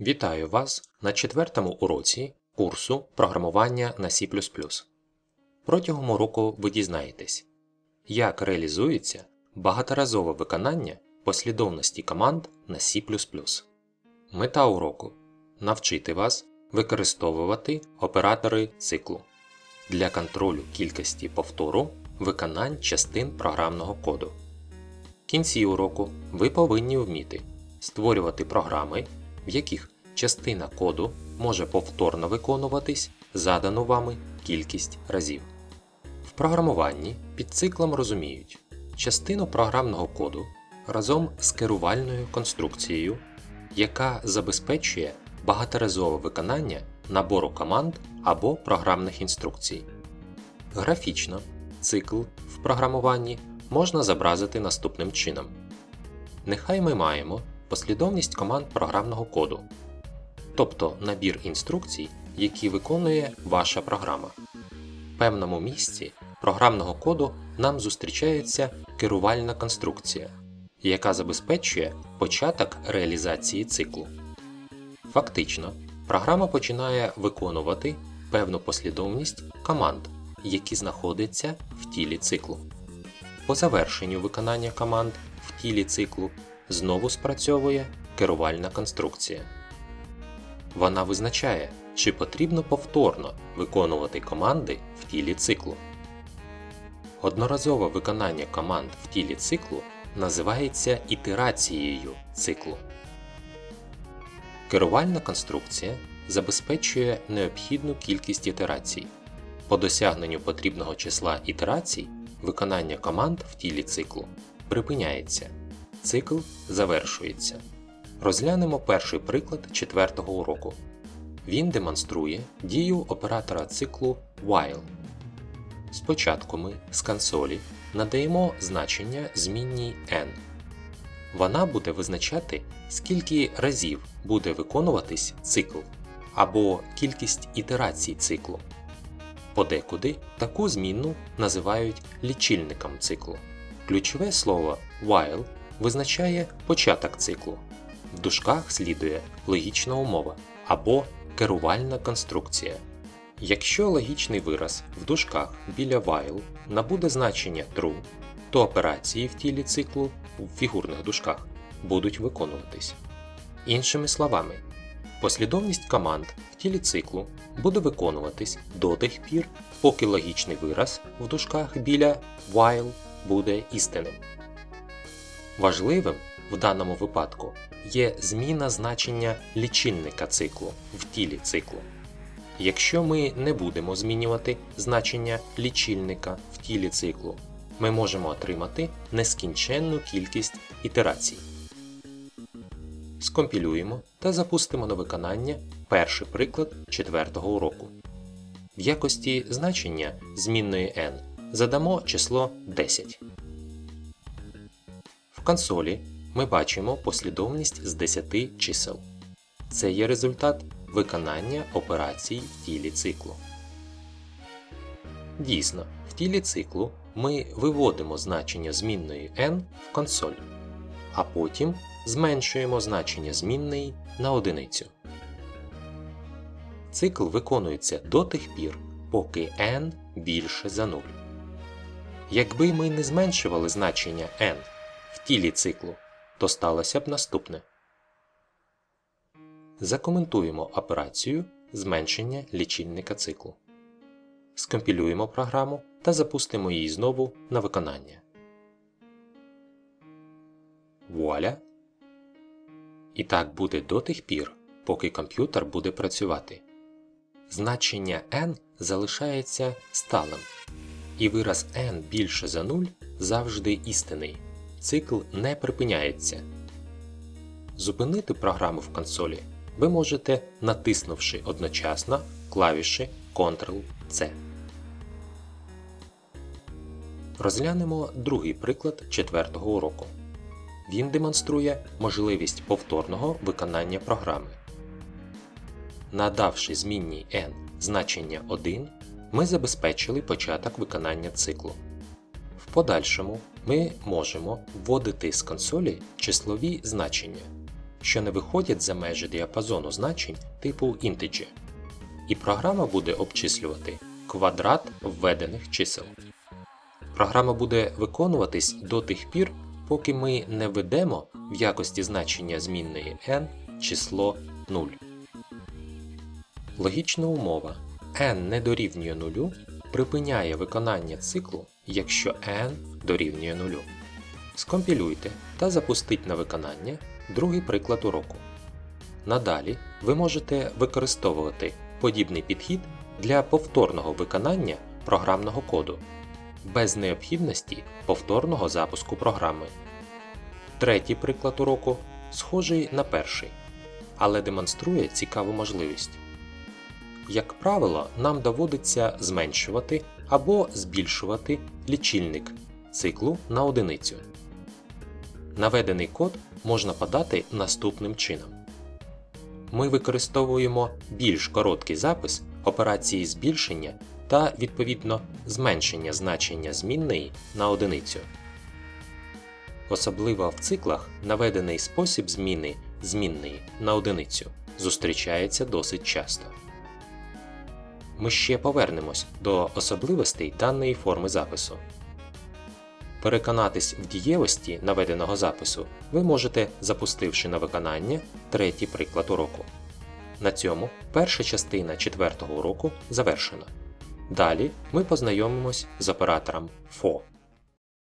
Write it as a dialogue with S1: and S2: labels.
S1: Вітаю вас на четвертому уроці курсу програмування на C. Протягом уроку ви дізнаєтесь, як реалізується багаторазове виконання послідовності команд на C. Мета уроку навчити вас використовувати оператори циклу для контролю кількості повтору виконань частин програмного коду. В кінці уроку ви повинні вміти створювати програми, в яких частина коду може повторно виконуватись задану вами кількість разів. В програмуванні під циклом розуміють частину програмного коду разом з керувальною конструкцією, яка забезпечує багаторазове виконання набору команд або програмних інструкцій. Графічно цикл в програмуванні можна зобразити наступним чином. Нехай ми маємо послідовність команд програмного коду, тобто набір інструкцій, які виконує ваша програма. В певному місці програмного коду нам зустрічається керувальна конструкція, яка забезпечує початок реалізації циклу. Фактично, програма починає виконувати певну послідовність команд, які знаходяться в тілі циклу. По завершенню виконання команд в тілі циклу знову спрацьовує керувальна конструкція. Вона визначає, чи потрібно повторно виконувати команди в тілі циклу. Одноразове виконання команд в тілі циклу називається ітерацією циклу. Керувальна конструкція забезпечує необхідну кількість ітерацій. По досягненню потрібного числа ітерацій виконання команд в тілі циклу припиняється. Цикл завершується. Розглянемо перший приклад четвертого уроку. Він демонструє дію оператора циклу while. Спочатку ми з консолі надаємо значення змінній n. Вона буде визначати, скільки разів буде виконуватись цикл або кількість ітерацій циклу. Подекуди таку змінну називають лічильником циклу. Ключове слово while визначає початок циклу. В дужках слідує логічна умова або керувальна конструкція. Якщо логічний вираз в дужках біля while набуде значення true, то операції в тілі циклу в фігурних дужках будуть виконуватись. Іншими словами, послідовність команд в тілі циклу буде виконуватись до тих пір, поки логічний вираз в дужках біля while буде істинним. Важливим в даному випадку є зміна значення лічильника циклу в тілі циклу. Якщо ми не будемо змінювати значення лічильника в тілі циклу, ми можемо отримати нескінченну кількість ітерацій. Скомпілюємо та запустимо на виконання перший приклад четвертого уроку. В якості значення змінної n задамо число 10. Консолі ми бачимо послідовність з 10 чисел. Це є результат виконання операцій в тілі циклу. Дійсно, в тілі циклу ми виводимо значення змінної n в консоль, а потім зменшуємо значення змінної на одиницю. Цикл виконується до тих пір, поки n більше за 0. Якби ми не зменшували значення n в тілі циклу, то сталося б наступне. Закоментуємо операцію зменшення лічильника циклу. Скомпілюємо програму та запустимо її знову на виконання. Вуаля! І так буде до тих пір, поки комп'ютер буде працювати. Значення n залишається сталим, і вираз n більше за 0 завжди істинний. Цикл не припиняється. Зупинити програму в консолі ви можете, натиснувши одночасно клавіші Ctrl-C. Розглянемо другий приклад четвертого уроку. Він демонструє можливість повторного виконання програми. Надавши змінній n значення 1, ми забезпечили початок виконання циклу. Подальшому ми можемо вводити з консолі числові значення. що не виходять за межі діапазону значень типу integer, і програма буде обчислювати квадрат введених чисел. Програма буде виконуватись до тих пір, поки ми не введемо в якості значення змінної n число 0. Логічна умова n не дорівнює 0 припиняє виконання циклу, якщо n дорівнює 0. Скомпілюйте та запустіть на виконання другий приклад уроку. Надалі ви можете використовувати подібний підхід для повторного виконання програмного коду без необхідності повторного запуску програми. Третій приклад уроку схожий на перший, але демонструє цікаву можливість. Як правило, нам доводиться зменшувати або збільшувати лічильник циклу на одиницю. Наведений код можна подати наступним чином. Ми використовуємо більш короткий запис операції збільшення та відповідно зменшення значення змінної на одиницю. Особливо в циклах наведений спосіб зміни змінної на одиницю зустрічається досить часто. Ми ще повернемось до особливостей даної форми запису. Переконатись в дієвості наведеного запису ви можете, запустивши на виконання третій приклад уроку. На цьому перша частина четвертого уроку завершена. Далі ми познайомимось з оператором FOR.